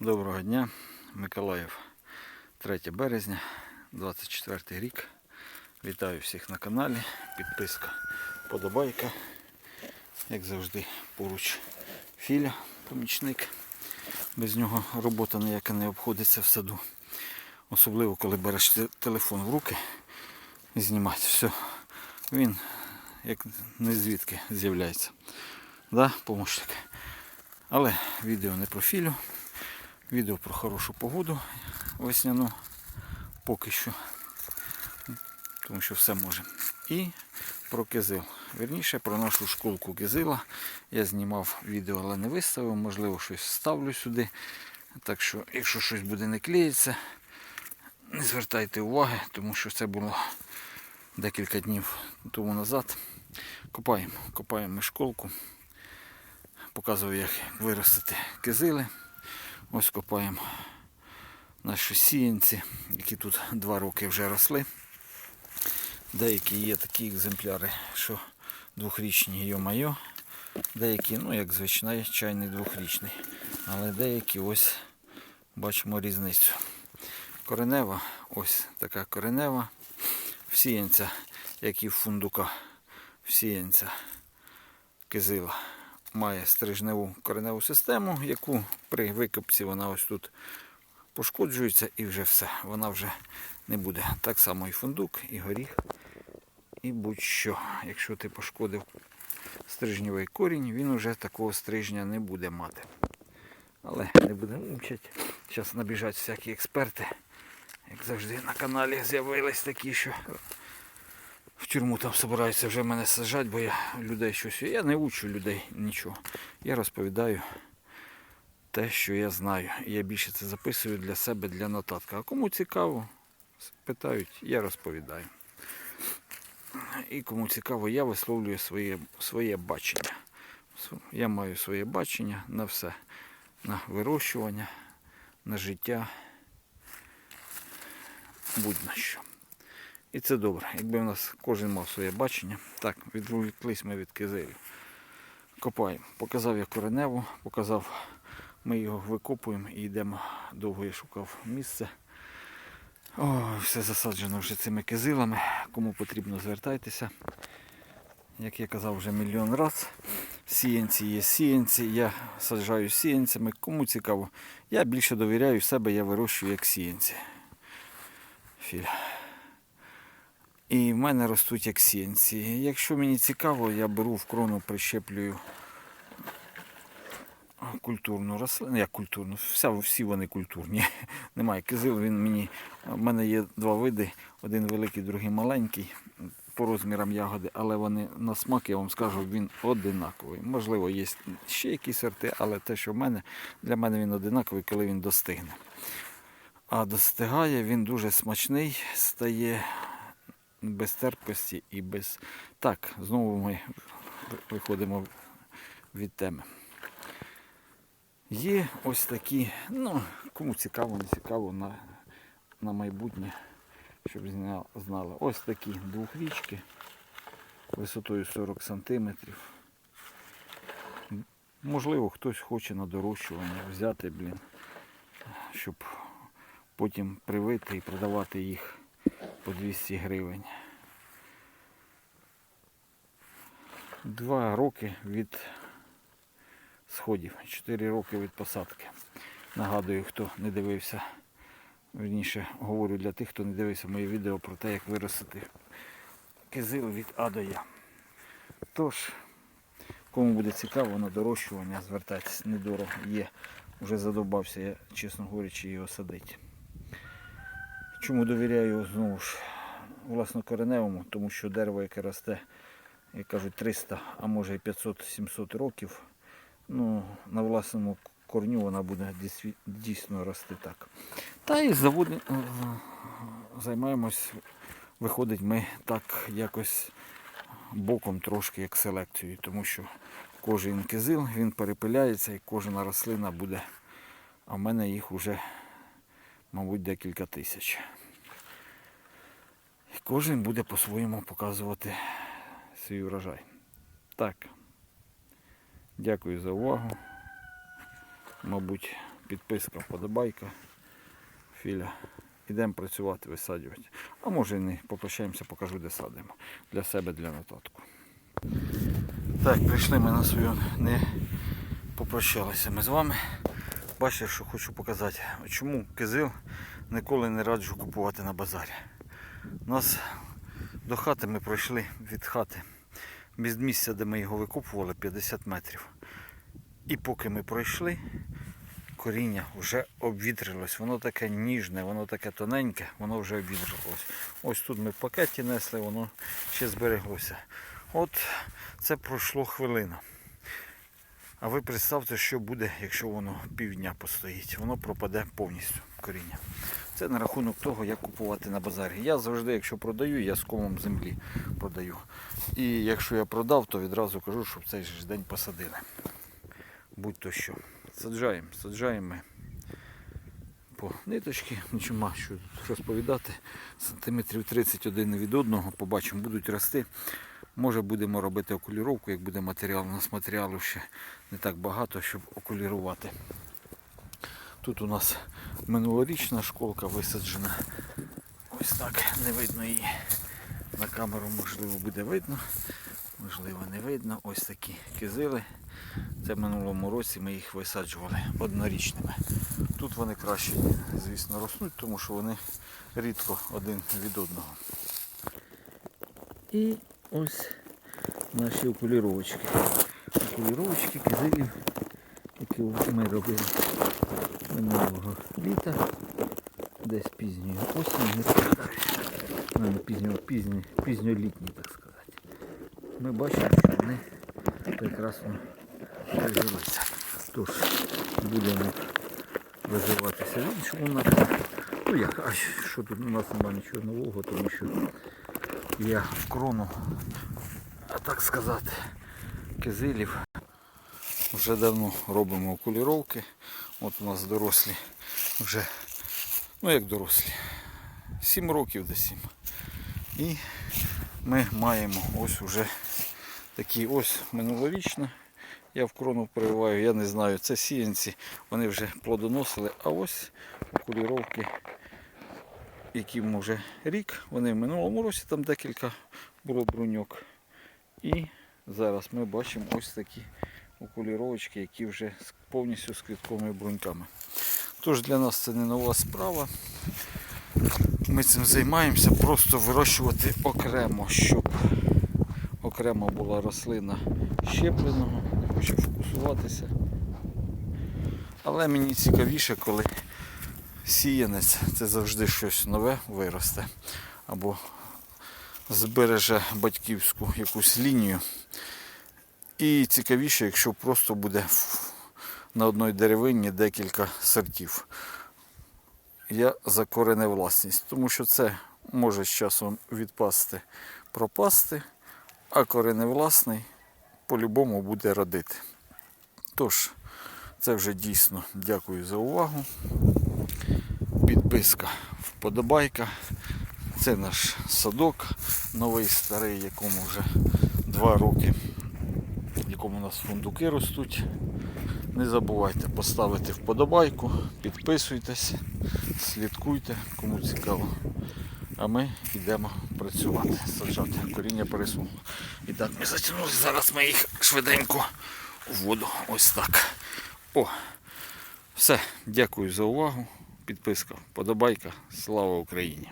Доброго дня, Миколаїв, 3 березня, 24 рік. Вітаю всіх на каналі. Підписка, подобайка. Як завжди, поруч Філя, помічник. Без нього робота ніяка не обходиться в саду. Особливо, коли береш телефон в руки і знімати. Все. Він як не звідки з'являється. Да, помощник. Але відео не про філю. Відео про хорошу погоду весняну поки що. Тому що все може. І про кизил. Вірніше про нашу школку кизила. Я знімав відео, але не виставив. Можливо, щось ставлю сюди. Так що, якщо щось буде не клеїться, не звертайте уваги, тому що це було декілька днів тому назад. Копаємо, копаємо ми школку. Показував, як виростити кизили. Ось копаємо наші сіянці, які тут два роки вже росли. Деякі є такі екземпляри, що двохрічні йо-майо. Деякі, ну як звичайний чайний двохрічний. Але деякі ось бачимо різницю. Коренева, ось така коренева. Сіянця, як і в фундука, сіянця кизила має стрижневу кореневу систему, яку при викопці вона ось тут пошкоджується і вже все. Вона вже не буде. Так само і фундук, і горіх, і будь-що. Якщо ти пошкодив стрижневий корінь, він вже такого стрижня не буде мати. Але не будемо мучити. Зараз набіжать всякі експерти. Як завжди на каналі з'явились такі, що в тюрму там збираються вже мене сажати, бо я людей щось. Я не учу людей нічого. Я розповідаю те, що я знаю. Я більше це записую для себе, для нотатка. А кому цікаво, питають, я розповідаю. І кому цікаво, я висловлюю своє, своє бачення. Я маю своє бачення на все. На вирощування, на життя, будь-на що. І це добре, якби в нас кожен мав своє бачення. Так, відволіклись ми від кизилів. Копаємо. Показав я кореневу, показав, ми його викопуємо і йдемо. Довго я шукав місце. О, все засаджено вже цими кизилами. Кому потрібно, звертайтеся. Як я казав вже мільйон разів. Сіянці є сіянці, я саджаю сіянцями. Кому цікаво. Я більше довіряю себе, я вирощую як сіянці. Філь. І в мене ростуть як сіянці. Якщо мені цікаво, я беру в крону, прищеплюю культурну рослину. Як культурну, вся, всі вони культурні. Немає кизил, він мені. У мене є два види, один великий, другий маленький. По розмірам ягоди, але вони на смак, я вам скажу, він одинаковий. Можливо, є ще якісь сорти, але те, що в мене, для мене він одинаковий, коли він достигне. А достигає він дуже смачний, стає без терпкості і без. Так, знову ми виходимо від теми. Є ось такі, ну, кому цікаво, не цікаво на, на майбутнє, щоб знали. Ось такі двохрічки висотою 40 см. Можливо, хтось хоче на дорощування взяти, блін, щоб потім привити і продавати їх по 200 гривень. Два роки від сходів, 4 роки від посадки. Нагадую, хто не дивився, верніше говорю для тих, хто не дивився моє відео про те, як виростити кизил від А до Я. Тож, кому буде цікаво на дорощування, звертайтесь, недорого є. Вже задобався, я, чесно говорячи, його садити. Чому довіряю знову ж власнокореневому, тому що дерево, яке росте, як кажуть, 300, а може і 500-700 років, ну, на власному корню вона буде дійсно рости так. Та і заводи е, займаємось, виходить, ми так якось боком трошки як селекцією, тому що кожен кизил він перепиляється і кожна рослина буде, а в мене їх вже, мабуть, декілька тисяч. І кожен буде по-своєму показувати свій урожай. Так. Дякую за увагу. Мабуть, підписка, вподобайка. Філя. Ідемо працювати, висаджувати. А може не попрощаємося, покажу, де садимо. Для себе, для нотатку. Так, прийшли ми на свою, не попрощалися ми з вами. Бачите, що хочу показати. Чому кизил ніколи не раджу купувати на базарі. У нас до хати ми пройшли від хати. Від місця, де ми його викупували, 50 метрів. І поки ми пройшли, коріння вже обвітрилось. Воно таке ніжне, воно таке тоненьке, воно вже обвітрилось. Ось тут ми в пакеті несли, воно ще збереглося. От це пройшло хвилину. А ви представте, що буде, якщо воно півдня постоїть. Воно пропаде повністю коріння. Це на рахунок того, як купувати на базарі. Я завжди, якщо продаю, я з комом землі продаю. І якщо я продав, то відразу кажу, щоб цей же день посадили. Будь то що. Саджаємо, саджаємо ми по ниточки, нічого що розповідати. Сантиметрів 31 від одного, побачимо, будуть рости. Може будемо робити окуліровку, як буде матеріал. У нас матеріалу ще не так багато, щоб окулірувати. Тут у нас минулорічна школка висаджена. Ось так, не видно її. На камеру можливо буде видно, можливо не видно. Ось такі кизили. Це в минулому році ми їх висаджували однорічними. Тут вони краще, звісно, ростуть, тому що вони рідко один від одного. І ось наші окуліровочки. Окуліровочки кизилів, які ми робили минулого літа, десь пізньої осені, не пам'ятаю. Ну, пізньо, пізньо, пізньолітні, так сказати. Ми бачимо, що вони прекрасно прижилися. Тож будемо розвиватися в іншому напрямку. Ну як, а що тут у нас немає нічого нового, тому що я в крону, а так сказати, кизилів. Вже давно робимо окуліровки. От у нас дорослі вже, ну як дорослі, 7 років до 7. І ми маємо ось уже такі ось минулорічні. Я в крону прививаю, я не знаю, це сіянці, вони вже плодоносили, а ось окуліровки, яким вже рік, вони в минулому році там декілька було бруньок. І зараз ми бачимо ось такі окуліровочки, які вже повністю з квітковими бруньками. Тож для нас це не нова справа. Ми цим займаємося, просто вирощувати окремо, щоб окремо була рослина щепленого, не хочу фокусуватися. Але мені цікавіше, коли сіянець це завжди щось нове виросте. Або збереже батьківську якусь лінію. І цікавіше, якщо просто буде на одній деревині декілька сортів. Я за кореневласність, тому що це може з часом відпасти, пропасти, а кореневласний по-любому буде родити. Тож, це вже дійсно дякую за увагу. Підписка, вподобайка. Це наш садок, новий старий, якому вже два роки, в якому у нас фундуки ростуть. Не забувайте поставити вподобайку, підписуйтесь, слідкуйте, кому цікаво. А ми йдемо працювати, саджати. Коріння пересохло. І так ми затягнули. Зараз ми їх швиденько в воду. Ось так. О, все. Дякую за увагу. Підписка, вподобайка. Слава Україні!